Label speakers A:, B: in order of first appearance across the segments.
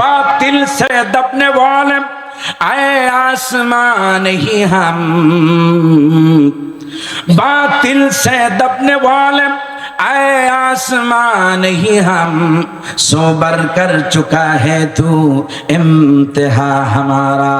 A: बातिल से दबने वाले, आए आसमान ही हम। बातिल से दबने वाले, आए आसमान ही हम। सोबर कर चुका है तू, इम्तिहा हमारा।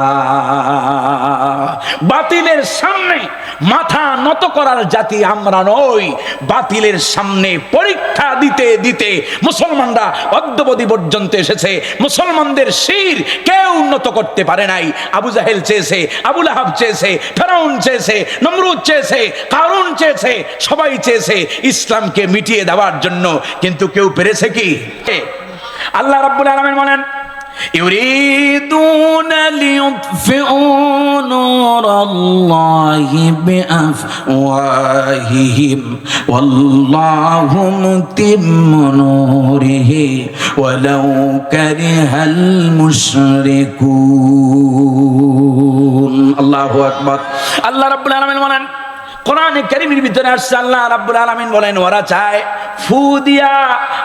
A: बातिलेर सामने মাথা নত করার জাতি আমরা নই। বাতিলের সামনে পরীক্ষা দিতে দিতে মুসলমানরা অদ্যবধি পর্যন্ত এসেছে। মুসলমানদের শির কেউ উন্নত করতে পারে নাই। আবু জাহেল চেয়েছে আবুল আহাব চেয়েছে, ফেরাউন চেয়েছে, নমরুদ চেয়েছে, কারুন চেয়েছে, সবাই চেয়েছে ইসলামকে মিটিয়ে দেওয়ার জন্য। কিন্তু কেউ পেরেছে কি? আল্লাহ রাব্বুল আলামিন বলেন يريدون ليطفئوا نور الله بأفواههم. والله متم نوره ولو كره المشركون. الله أكبر. الله رب العالمين. কোরআনে কারিমের ভিতরে আসছে, আল্লাহ রাব্বুল আলামিন বলেন, ওরা চায়, ফু দিয়া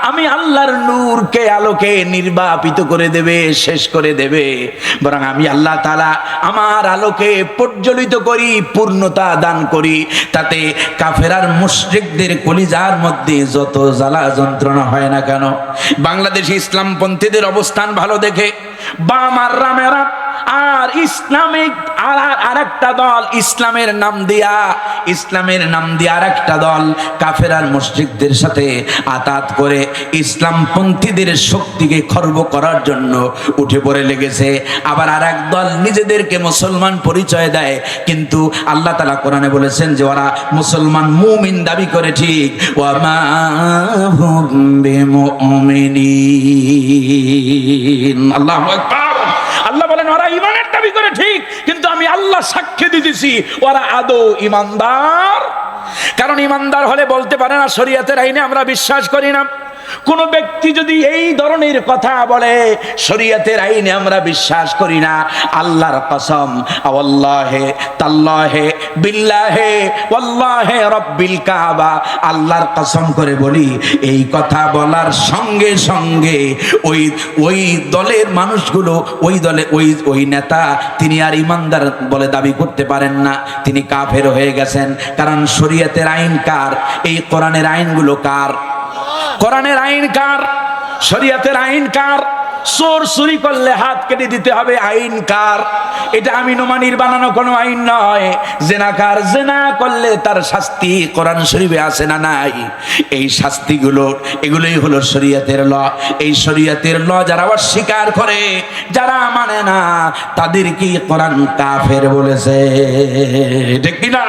A: আমি আল্লাহর নূরকে আলোকে নির্বাপিত করে দেবে, শেষ করে দেবে। বরং আমি আল্লাহ তাআলা আমার আলোকে প্রজ্বলিত করি, পূর্ণতা দান করি, তাতে কাফেরার মুশরিকদের কলিজার মধ্যে যত জ্বালা যন্ত্রণা হয় না কেন? বাংলাদেশে ইসলামপন্থীদের অবস্থান ভালো দেখে, বাম আর রামেরা আর ইসলামিক, আর আর একটা দল ইসলামের নাম দিয়া, ইসলামের নাম দিয়ে আর একটা দল কাফেরার মসজিদদের সাথে আতাত করে ইসলামপন্থীদের শক্তিকে খর্ব করার জন্য উঠে পড়ে লেগেছে। আবার আর এক দল নিজেদেরকে মুসলমান পরিচয় দেয়, কিন্তু আল্লাহ তালা কোরআনে বলেছেন যে, ওরা মুসলমান মুমিন দাবি করে ঠিক। ওয়ামা আল্লাহ বলেন ওরা ইমানের দাবি করে ঠিক, কিন্তু আমি আল্লাহ সাক্ষী দিতেছি, ওরা আদৌ ইমানদার? কারণ ইমানদার হলে বলতে পারে না, শরীয়তের আইনে আমরা বিশ্বাস করি না। কোন ব্যক্তি যদি এই ধরনের কথা বলে, শরীয়তের আইনে আমরা বিশ্বাস করি না। আল্লাহর কসম আল্লাহে তাল্লাহে, বিল্লাহে, ওয়াল্লাহে রব্বিল কাবা। আল্লাহর কসম করে বলি, এই কথা বলার সঙ্গে সঙ্গে ওই ওই দলের মানুষগুলো, ওই দলে, ওই ওই নেতা, তিনি আর ইমানদার বলে দাবি করতে পারেন না। তিনি কাফের হয়ে গেছেন। কারণ শরীয়তের আইন কার? এই কোরআনের আইনগুলো কার? কোরআনের আইন কার? শরীয়তের আইন কার? চোর চুরি করলে হাত কেটে দিতে হবে, আইন কার? এটা আমি নোমানির বানানো কোনো আইন নয়। জেনাকার জেনা করলে তার শাস্তি কোরআন শরীফে আছে না নাই? এই শাস্তিগুলো, এগুলোই হলো শরীয়তের ল। এই শরীয়তের ল যারা অস্বীকার করে, যারা মানে না তাদেরকে কোরআন কাফের বলেছে? ঠিক কিনা?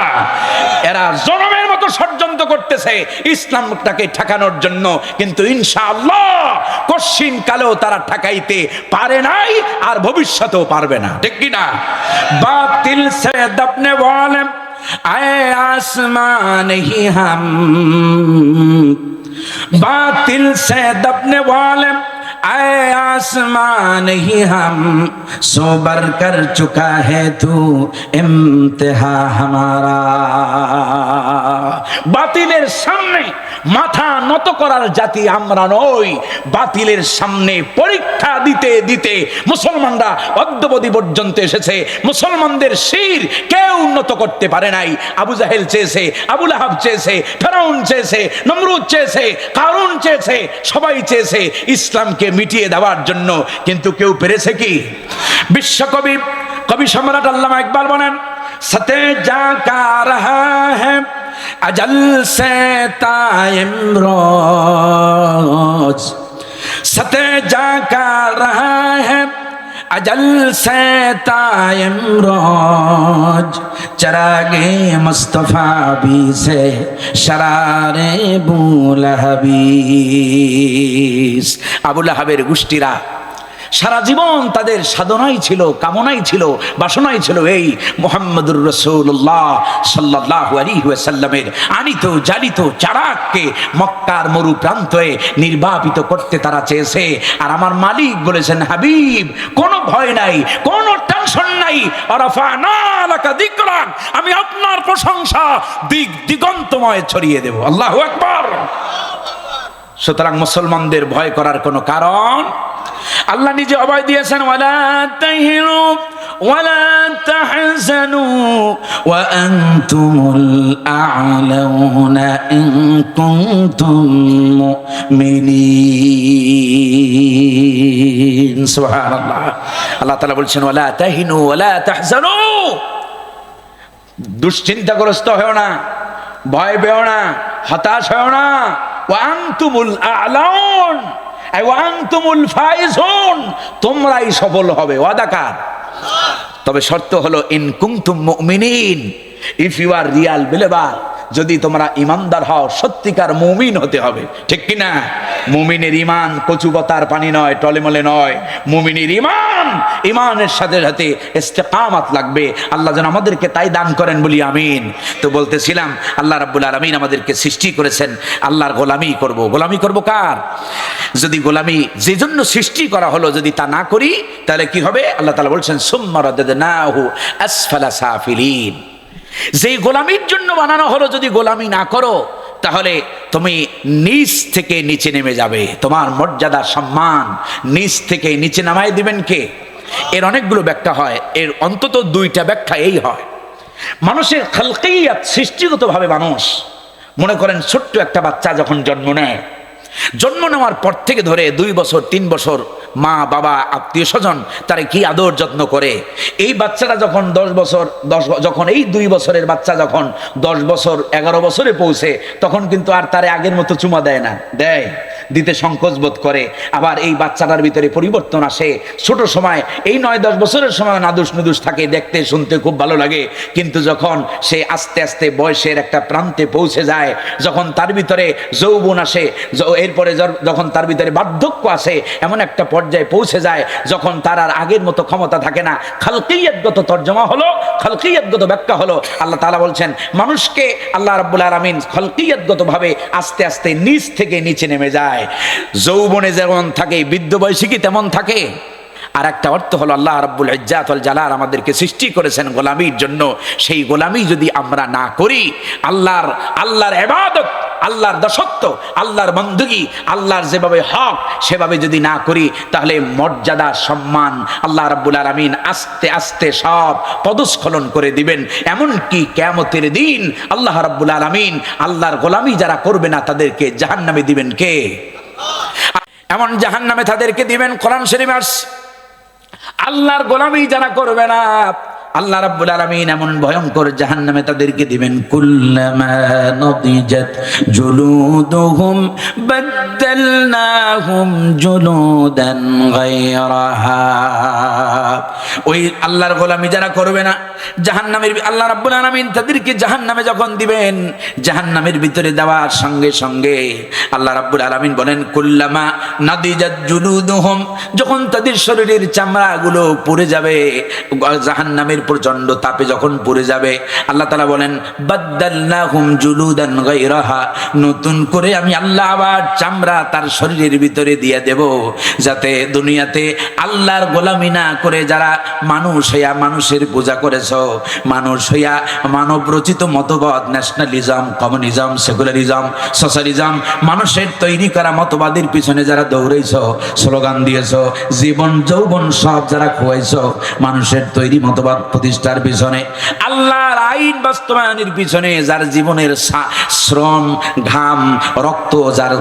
A: এরা জনমের ষড়যন্ত্র করতেছে। ইসলামটাকে ঠেকানোর জন্য। কিন্তু ইনশাআল্লাহ কশিন কালেও তারা ঠেকাইতে পারে নাই আর ভবিষ্যতেও পারবে না। ঠিক কি না বাতিল সে দপনে ওয়ালে আয়ে আসমান হি হাম। বাতিল সে দপনে ওয়ালে आए आसमान ही हम सोबर कर चुका है तू इम्तिहा हमारा বাতিলের সামনে মাথা নত করার জাতি আমরা নই বাতিলের সামনে পরীক্ষা দিতে দিতে মুসলমানরা অদ্যবধি পর্যন্ত এসেছে মুসলমানদের শির কেউ উন্নত করতে পারে নাই আবু জাহেল চেয়েছে আবুল আহাব চেয়েছে ফেরাউন চেয়েছে নমরুদ চেয়েছে কারুন চেয়েছে সবাই চেয়েছে ইসলামকে মিটিয়ে দেওয়ার জন্য কিন্তু কেউ পেরেছে কি বিশ্বকবি কবি সম্রাট আল্লামা ইকবাল বলেন সতে যা কা রহা হ্যাঁ अजल से ताइम रोज सते जा का रहा है अजल से ताइम रोज चरागे मुस्तफ़ा भी से शरारे बुल हबीस আবুল হাবের গোষ্ঠীরা সারা জীবন তাদের সাধনাই ছিল, কামনাই ছিল, বাসনাই ছিল এই মোহাম্মদুর রসুল্লাহ সাল্লাহ আলী সাল্লামের আনিত জানিত চারাককে মক্কার মরু প্রান্তয়ে নির্বাপিত করতে তারা চেয়েছে। আর আমার মালিক বলেছেন, হাবিব, কোনো ভয় নাই, কোনো টেনশন নাই। আমি আপনার প্রশংসা দিক দিগন্তময় ছড়িয়ে দেব। আল্লাহ একবার সুতরাং মুসলমানদের ভয় করার কোনো কারণ আল্লাহ নিজে অভয় দিয়েছেন দুশ্চিন্তাগ্রস্ত হও না ভয় পেও না হতাশ হও না। তোমরাই সফল হবে। ওয়াদাকার তবে শর্ত হলো ইন কুনতুম if you are real believer. যদি তোমরা ইমানদার হও, সত্যিকার মুমিন হতে হবে। ঠিক কি না মুমিনের ইমান কচুবতার পানি নয়, টলেমলে নয়। মুমিনের ইমান ইমানের সাথে সাথে ইস্তেকামাত লাগবে। আল্লাহ যেন আমাদেরকে তাই দান করেন বলি আমিন। তো বলতেছিলাম, আল্লাহ রাব্বুল আলামিন আমাদেরকে সৃষ্টি করেছেন। আল্লাহর গোলামি করব। গোলামি করব কার? যদি গোলামি যে জন্য সৃষ্টি করা হলো, যদি তা না করি, তাহলে কি হবে? আল্লাহ তালা বলছেন, সুম্মা রাদাদনাহু আসফালা সাফিলিন। যেই গোলামির জন্য বানানো হলো, যদি গোলামি না করো, তাহলে তুমি নিচ থেকে নিচে নেমে যাবে। তোমার মর্যাদা, সম্মান নিচ থেকে নিচে নামাই দিবেন কে? এর অনেকগুলো ব্যাখ্যা হয়। এর অন্তত দুইটা ব্যাখ্যা এই হয়। মানুষের খালকেইয়াত সৃষ্টিগতভাবে মানুষ, মনে করেন ছোট্ট একটা বাচ্চা যখন জন্ম নেয়, জন্ম নেওয়ার পর থেকে ধরে দুই বছর, তিন বছর মা, বাবা, আত্মীয় স্বজন, তারা কি আদর যত্ন করে? এই বাচ্চাটা যখন দশ বছর, দশ যখন এই দুই বছরের বাচ্চা যখন দশ বছর, এগারো বছরে পৌঁছে, তখন কিন্তু আর তারে আগের মতো চুমা দেয় না। দেয়। দিতে সংকোচ বোধ করে। আবার এই বাচ্চাটার ভিতরে পরিবর্তন আসে। ছোট সময়, এই নয়, দশ বছরের সময় নাদুস নুদুস থাকে, দেখতে, শুনতে খুব ভালো লাগে। কিন্তু যখন সে আস্তে আস্তে বয়সের একটা প্রান্তে পৌঁছে যায়, যখন তার ভিতরে যৌবন আসে এরপরে যখন তার ভিতরে বার্ধক্য আসে, এমন একটা পর্যায়ে পৌঁছে যায়, যখন তার আর আগের মতো ক্ষমতা থাকে না। খালকিয়াতগত তর্জমা হলো খালকিয়াতগত ব্যাখ্যা হলো, আল্লাহ তালা বলছেন, মানুষকে আল্লাহ রাব্বুল আলমিন খলকিয়তগত ভাবে আস্তে আস্তে নিচ থেকে নিচে নেমে যায়। যৌবনে যেমন থাকে, বৃদ্ধ বয়সী কি তেমন থাকে? আর একটা অর্থ হলো, আল্লাহ রাব্বুল ইজ্জাতুল জালার আমাদেরকে সৃষ্টি করেছেন গোলামির জন্য। সেই গোলামি যদি আমরা না করি, আল্লাহর আল্লাহর ইবাদত আল্লাহর দাসত্ব, আল্লাহর বন্দুকি, আল্লাহর যেভাবে হক সেভাবে যদি না করি, তাহলে মর্যাদা, সম্মান আল্লাহ রাব্বুল আলামিন আস্তে আস্তে সব পদস্খলন করে দিবেন। এমনকি কেয়ামতের দিন আল্লাহ রাব্বুল আলামিন আল্লাহর গোলামি যারা করবে না, তাদেরকে জাহান্নামে দিবেন কে? এমন জাহান্নামে তাদেরকে দিবেন কোরআন শরীফ আল্লাহর গোলামি যারা করবে না আল্লাহ রাব্বুল আলামিন এমন ভয়ঙ্কর জাহান্নামে তাদেরকে দিবেন, কুল্লামা নদিজাত জুলুদুহুম, বাদদালনাহুম জুলুদান গায়রাহা। ওই আল্লাহর গোলামি যারা করবে না, জাহান্নামের আল্লাহ রাব্বুল আলামিন তাদেরকে জাহান্নামে যখন দিবেন, জাহান্নামের ভিতরে দেওয়ার সঙ্গে সঙ্গে আল্লাহ রাব্বুল আলামিন বলেন, কুল্লামা নাদিজাত জুলুদুহুম, যখন তাদের শরীরের চামড়াগুলো পুড়ে যাবে, জাহান্নামের প্রচণ্ড তাপে যখন পুড়ে যাবে, আল্লাহ তালা বলেন, বাদদালনাহুম জুলুদান গায়রাহা। নতুন করে আমি আল্লাহ আবার চামড়া তার শরীরের ভিতরে দিয়ে দেব, যাতে দুনিয়াতে আল্লাহর গোলামি না করে যারা মানুষ হইয়া মানুষের পূজা করেছ, মানুষ হইয়া মানব রচিত মতবাদ ন্যাশনালিজম কমিউনিজম সেকুলারিজম সোশ্যালিজম মানুষের তৈরি করা মতবাদের পিছনে যারা দৌড়েছ স্লোগান দিয়েছ, জীবন যৌবন সব যারা খুয়াইছ, মানুষের তৈরি মতবাদ প্রতিষ্ঠার পিছনে আল্লাহর আইন বাস্তবায়নের পিছনে যার জীবনের শ্রম, ঘাম, রক্ত যার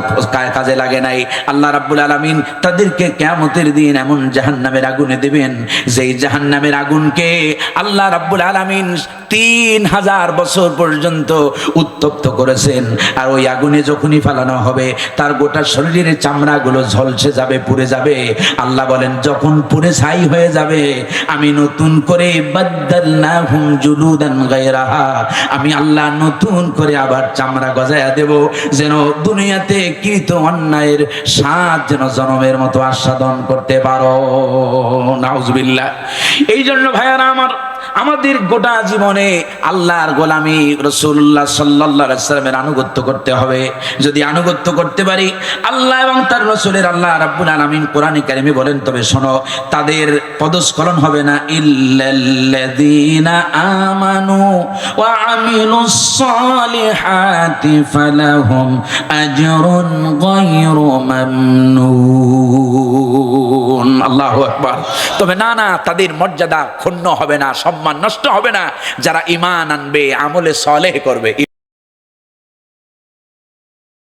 A: কাজে লাগে নাই, আল্লাহ রাব্বুল আলামিন তাদেরকে কেয়ামতের দিন এমন জাহান্নামের আগুনে দেবেন, যেই জাহান্নামের আগুনকে আল্লাহ রাব্বুল আলামিন তিন হাজার বছর পর্যন্ত উত্তপ্ত করেছেন। আর ওই আগুনে যখনই ফালানো হবে, তার গোটা শরীরের চামড়াগুলো ঝলসে যাবে, পুড়ে যাবে। আল্লাহ বলেন, যখন পুড়ে ছাই হয়ে যাবে, আমি নতুন করে বাদ্দালনাহুম জুলুদান আমি আল্লাহ নতুন করে আবার চামড়া গজায়া দেব, যেন দুনিয়াতে কৃত অন্যায়ের স্বাদ যেন জনমের মতো আস্বাদন করতে পারো। নাউজবিল্লা এই জন্য ভাইয়ারা আমার আমাদের গোটা জীবনে আল্লাহর গোলামি রসুল্লাহ সাল্লাহ সাল্লামের আনুগত্য করতে হবে। যদি আনুগত্য করতে পারি, আল্লাহ এবং তার রসুলের আল্লাহ রাব্বুল আলামিন কোরআন কারিমে বলেন, তবে শোনো, তাদের পদস্খলন হবে না। ইল্লাল্লাযীনা আমানু তবে না না, তাদের মর্যাদা ক্ষুণ্ণ হবে না, সম্মান নষ্ট হবে না। যারা ইমান আনবে আমলে সলেহ করবে।